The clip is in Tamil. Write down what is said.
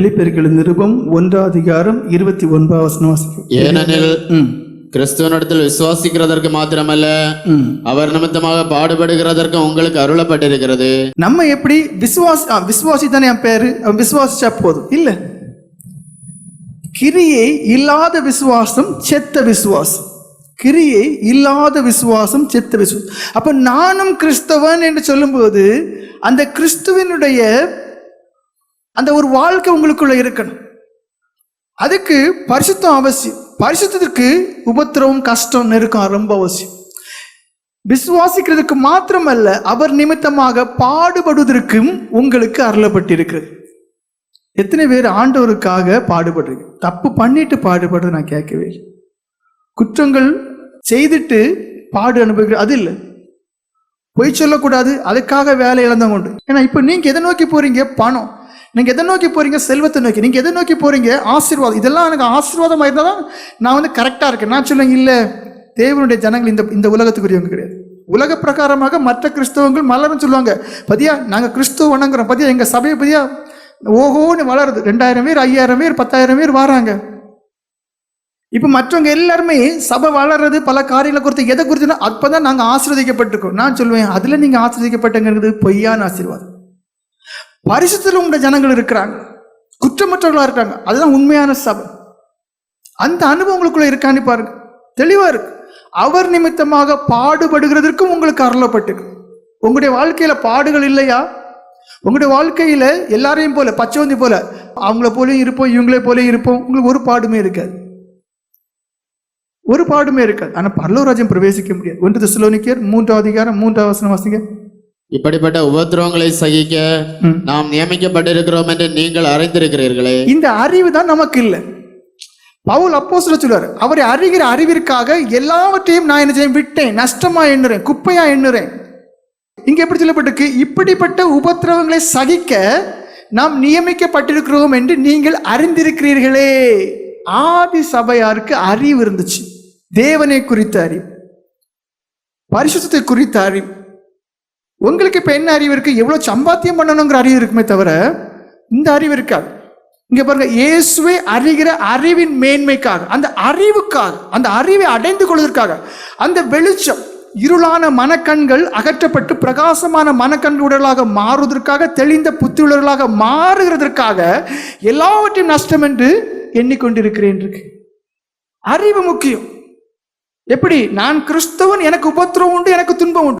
பிலிப்பெருக்கள் நிருபம் ஒன்றாம் அதிகாரம் இருபத்தி ஒன்பதாம் வசனம் வாசிக்கும் ஏனெனில் கிறிஸ்துவனிடத்தில் விசுவாசிக்கிறதற்கு மாத்திரமல்ல அவர் நிமித்தமாக பாடுபடுகிறதற்கு உங்களுக்கு அருளப்பட்டிருக்கிறது. நம்ம எப்படி விசுவாசி விசுவாசி தானே என் பேரு? விசுவாசிச்சா போதும். இல்ல. கிரியை இல்லாத விசுவாசம் செத்த விசுவாசம். கிரியை இல்லாத விசுவாசம் செத்த விசுவாசம். அப்ப நானும் கிறிஸ்தவன் என்று சொல்லும்போது அந்த கிறிஸ்துவனுடைய அந்த ஒரு வாழ்க்கை உங்களுக்குள்ள இருக்கணும். அதுக்கு பரிசுத்தம் அவசியம். பரிசுத்தத்துக்கு உபத்திரவம் கஷ்டம் நெருக்கம் ரொம்ப அவசியம். விசுவாசிக்கிறதுக்கு மாத்திரமல்ல அவர் நிமித்தமாக பாடுபடுவதற்கும் உங்களுக்கு அருளப்பட்டிருக்கிறது. எத்தனை பேர் ஆண்டவருக்காக பாடுபடுறீங்க? தப்பு பண்ணிட்டு பாடுபடுறது நான் கேட்கவே குற்றங்கள் செய்துட்டு பாடு அனுபவிக்கிற அது இல்லை. பொய் சொல்லக்கூடாது அதுக்காக வேலை இழந்தவங்க உண்டு. ஏன்னா இப்போ நீங்கள் எதை நோக்கி போகிறீங்க பணம். நீங்கள் எதை நோக்கி போகிறீங்க செல்வத்தை நோக்கி. நீங்கள் எதை நோக்கி போகிறீங்க ஆசீர்வாதம். இதெல்லாம் எனக்கு ஆசீர்வாதமாக இருந்தால் தான் நான் வந்து கரெக்டாக இருக்கேன். நான் சொல்லுங்க இல்லை தேவனுடைய ஜனங்கள் இந்த இந்த உலகத்துக்குரியவங்க கிடையாது. உலக பிரகாரமாக மற்ற கிறிஸ்தவங்கள் மலரும் சொல்லுவாங்க. பதியா நாங்கள் கிறிஸ்துவ வணங்குறோம். பதியா எங்கள் சபையை பதியா ஓஹோன்னு வளருது. ரெண்டாயிரம் பேர் ஐயாயிரம் பேர் பத்தாயிரம் பேர் வராங்க. இப்போ மற்றவங்க எல்லாருமே சபை வளர்றது பல காரியங்களை குறித்து எதை குறித்துனா அப்போ தான் நாங்கள் ஆசீர்வதிக்கப்பட்டிருக்கோம். நான் சொல்லுவேன் அதில் நீங்கள் ஆசீர்வதிக்கப்பட்டங்கிறது பொய்யான ஆசீர்வாதம். பரிசுத்தில் உங்களுடைய ஜனங்கள் இருக்கிறாங்க. குற்றமற்றவர்களாக இருக்காங்க. அதுதான் உண்மையான சபை. அந்த அனுபவம் உங்களுக்குள்ள இருக்கான்னு பாருங்க. தெளிவாக இருக்கு. அவர் நிமித்தமாக பாடுபடுகிறதற்கும் உங்களுக்கு அருளப்பட்டிருக்கு. உங்களுடைய வாழ்க்கையில பாடுகள் இல்லையா? உங்களுடைய வாழ்க்கையில எல்லாரையும் போல பச்சைவந்தி போல அவங்கள போலயும் இருப்போம் இவங்களே போலயும் இருப்போம். உங்களுக்கு ஒரு பாடுமே இருக்காது. ஒரு பாடுமே இருக்காது. ஆனா பரலோராஜ்யம் பிரவேசிக்க முடியாது. ஒன்று திசுலோனிக்கர் மூன்றாவது அதிகாரம் மூன்றாவது வசனம் வாசிங்க. இப்படிப்பட்ட உபத்திரவங்களை சகிக்க. நாம் நியமிக்கப்பட்டிருக்கிறோம் என்று நீங்கள் அறிந்திருக்கிறீர்களே. இந்த அறிவு தான் நமக்கு இல்லை. பவுல் அப்போ சொல்லுவார் அவரை அறிகிற அறிவிற்காக எல்லாவற்றையும் நான் என்ன செய்ய விட்டேன். நஷ்டமா எண்ணுறேன். குப்பையா எண்ணுறேன். இங்க எப்படி சொல்லப்பட்டிருக்கு? இப்படிப்பட்ட உபத்திரவங்களை சகிக்க நாம் நியமிக்கப்பட்டிருக்கிறோம் என்று நீங்கள் அறிந்திருக்கிறீர்களே. ஆதி சபையாருக்கு அறிவு இருந்துச்சு. தேவனை குறித்த அறிவு பரிசுத்தத்தை குறித்த அறிவு. உங்களுக்கு இப்போ என்ன அறிவு இருக்கு? எவ்வளோ சம்பாத்தியம் பண்ணணுங்கிற அறிவு இருக்குமே தவிர இந்த அறிவு இருக்காது. இங்கே பாருங்க இயேசுவை அறிகிற அறிவின் மேன்மைக்காக அந்த அறிவுக்காக அந்த அறிவை அடைந்து கொள்வதற்காக அந்த வெளிச்சம் இருளான மனக்கண்கள் அகற்றப்பட்டு பிரகாசமான மனக்கண்களுடலாக மாறுவதற்காக தெளிந்த புத்தியுள்ளவர்களாக மாறுகிறதற்காக எல்லாவற்றையும் நஷ்டம் என்று எண்ணிக்கொண்டிருக்கிறேன் இருக்கு அறிவு முக்கியம். எப்படி? நான் கிறிஸ்தவன் எனக்கு உபத்திரம் உண்டு எனக்கு துன்பம் உண்டு.